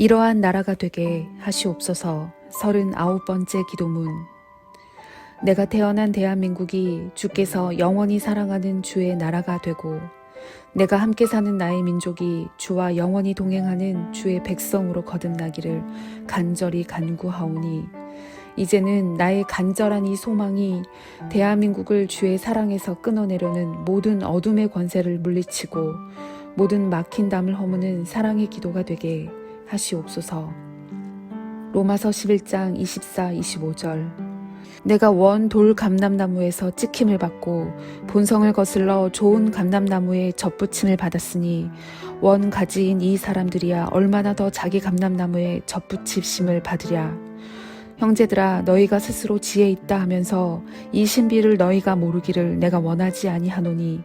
이러한 나라가 되게 하시옵소서 서른아홉 번째 기도문. 내가 태어난 대한민국이 주께서 영원히 사랑하는 주의 나라가 되고 내가 함께 사는 나의 민족이 주와 영원히 동행하는 주의 백성으로 거듭나기를 간절히 간구하오니 이제는 나의 간절한 이 소망이 대한민국을 주의 사랑에서 끊어내려는 모든 어둠의 권세를 물리치고 모든 막힌 담을 허무는 사랑의 기도가 되게 하시옵소서. 로마서 11장 24, 25절 내가 원 돌 감람나무에서 찍힘을 받고 본성을 거슬러 좋은 감람나무에 접붙임을 받았으니 원 가지인 이 사람들이야 얼마나 더 자기 감람나무에 접붙임을 받으랴. 형제들아 너희가 스스로 지혜 있다 하면서 이 신비를 너희가 모르기를 내가 원하지 아니하노니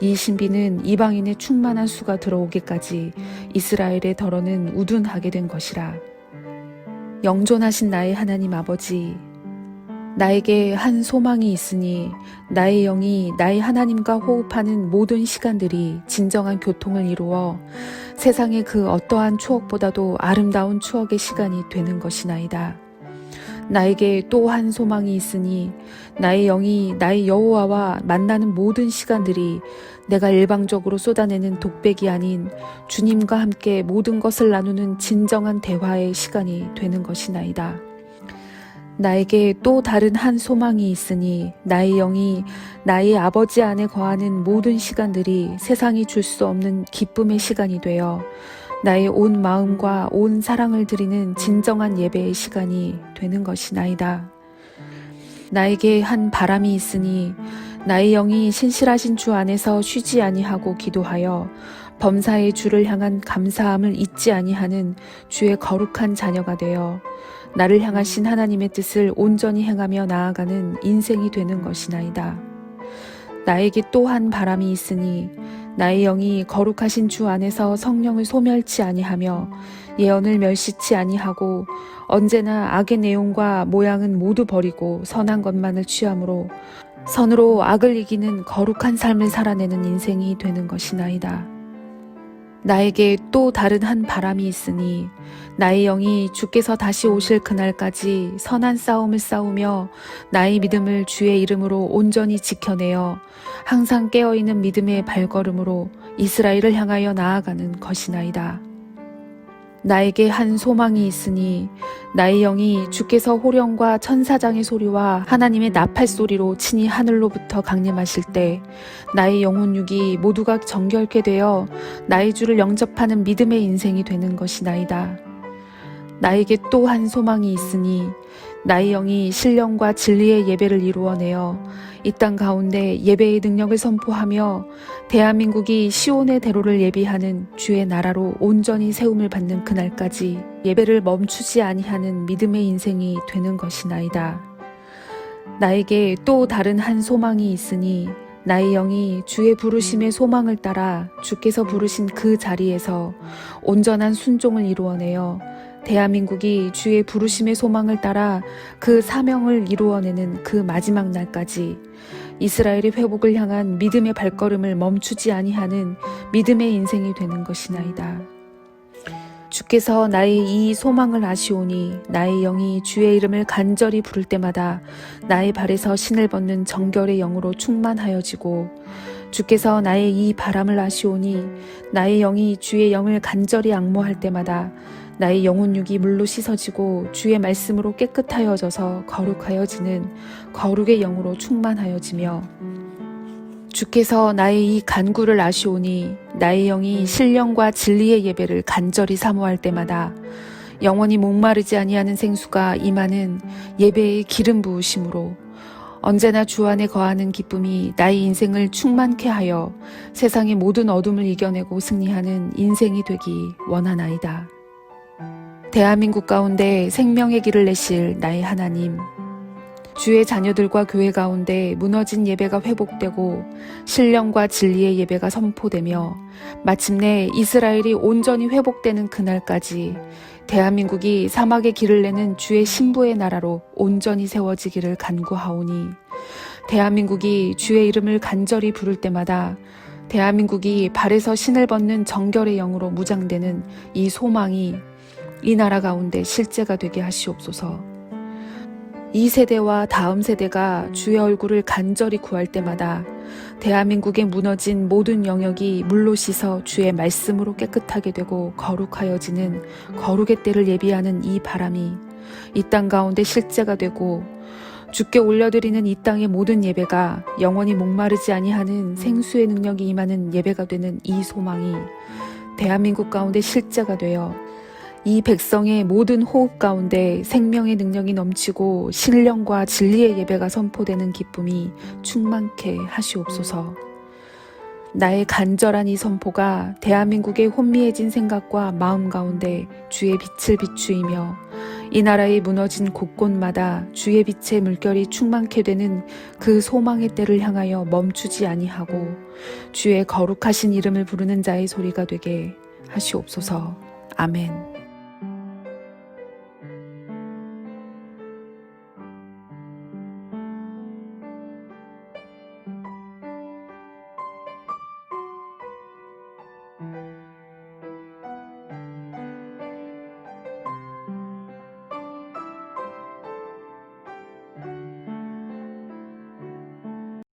이 신비는 이방인의 충만한 수가 들어오기까지 이스라엘의 덜어는 우둔하게 된 것이라. 영존하신 나의 하나님 아버지 나에게 한 소망이 있으니 나의 영이 나의 하나님과 호흡하는 모든 시간들이 진정한 교통을 이루어 세상의 그 어떠한 추억보다도 아름다운 추억의 시간이 되는 것이나이다. 나에게 또 한 소망이 있으니 나의 영이 나의 여호와와 만나는 모든 시간들이 내가 일방적으로 쏟아내는 독백이 아닌 주님과 함께 모든 것을 나누는 진정한 대화의 시간이 되는 것이나이다. 나에게 또 다른 한 소망이 있으니 나의 영이 나의 아버지 안에 거하는 모든 시간들이 세상이 줄 수 없는 기쁨의 시간이 되어 나의 온 마음과 온 사랑을 드리는 진정한 예배의 시간이 되는 것이나이다. 나에게 한 바람이 있으니 나의 영이 신실하신 주 안에서 쉬지 아니하고 기도하여 범사의 주를 향한 감사함을 잊지 아니하는 주의 거룩한 자녀가 되어 나를 향하신 하나님의 뜻을 온전히 행하며 나아가는 인생이 되는 것이나이다. 나에게 또 한 바람이 있으니 나의 영이 거룩하신 주 안에서 성령을 소멸치 아니하며 예언을 멸시치 아니하고 언제나 악의 내용과 모양은 모두 버리고 선한 것만을 취함으로 선으로 악을 이기는 거룩한 삶을 살아내는 인생이 되는 것이나이다. 나에게 또 다른 한 바람이 있으니 나의 영이 주께서 다시 오실 그날까지 선한 싸움을 싸우며 나의 믿음을 주의 이름으로 온전히 지켜내어 항상 깨어있는 믿음의 발걸음으로 이스라엘을 향하여 나아가는 것이나이다. 나에게 한 소망이 있으니 나의 영이 주께서 호령과 천사장의 소리와 하나님의 나팔 소리로 친히 하늘로부터 강림하실 때 나의 영혼육이 모두가 정결케 되어 나의 주를 영접하는 믿음의 인생이 되는 것이나이다. 나에게 또 한 소망이 있으니 나의 영이 신령과 진리의 예배를 이루어내어 이 땅 가운데 예배의 능력을 선포하며 대한민국이 시온의 대로를 예비하는 주의 나라로 온전히 세움을 받는 그날까지 예배를 멈추지 아니하는 믿음의 인생이 되는 것이나이다. 나에게 또 다른 한 소망이 있으니 나의 영이 주의 부르심의 소망을 따라 주께서 부르신 그 자리에서 온전한 순종을 이루어내어 대한민국이 주의 부르심의 소망을 따라 그 사명을 이루어내는 그 마지막 날까지 이스라엘의 회복을 향한 믿음의 발걸음을 멈추지 아니하는 믿음의 인생이 되는 것이나이다. 주께서 나의 이 소망을 아시오니 나의 영이 주의 이름을 간절히 부를 때마다 나의 발에서 신을 벗는 정결의 영으로 충만하여지고 주께서 나의 이 바람을 아시오니 나의 영이 주의 영을 간절히 악모할 때마다 나의 영혼육이 물로 씻어지고 주의 말씀으로 깨끗하여져서 거룩하여지는 거룩의 영으로 충만하여지며 주께서 나의 이 간구를 아시오니 나의 영이 신령과 진리의 예배를 간절히 사모할 때마다 영원히 목마르지 아니하는 생수가 임하는 예배의 기름 부으심으로 언제나 주 안에 거하는 기쁨이 나의 인생을 충만케 하여 세상의 모든 어둠을 이겨내고 승리하는 인생이 되기 원하나이다. 대한민국 가운데 생명의 길을 내실 나의 하나님. 주의 자녀들과 교회 가운데 무너진 예배가 회복되고 신령과 진리의 예배가 선포되며 마침내 이스라엘이 온전히 회복되는 그날까지 대한민국이 사막의 길을 내는 주의 신부의 나라로 온전히 세워지기를 간구하오니 대한민국이 주의 이름을 간절히 부를 때마다 대한민국이 발에서 신을 벗는 정결의 영으로 무장되는 이 소망이 이 나라 가운데 실제가 되게 하시옵소서. 이 세대와 다음 세대가 주의 얼굴을 간절히 구할 때마다 대한민국의 무너진 모든 영역이 물로 씻어 주의 말씀으로 깨끗하게 되고 거룩하여지는 거룩의 때를 예비하는 이 바람이 이 땅 가운데 실제가 되고 주께 올려드리는 이 땅의 모든 예배가 영원히 목마르지 아니하는 생수의 능력이 임하는 예배가 되는 이 소망이 대한민국 가운데 실제가 되어 이 백성의 모든 호흡 가운데 생명의 능력이 넘치고 신령과 진리의 예배가 선포되는 기쁨이 충만케 하시옵소서. 나의 간절한 이 선포가 대한민국의 혼미해진 생각과 마음 가운데 주의 빛을 비추이며 이 나라의 무너진 곳곳마다 주의 빛의 물결이 충만케 되는 그 소망의 때를 향하여 멈추지 아니하고 주의 거룩하신 이름을 부르는 자의 소리가 되게 하시옵소서. 아멘.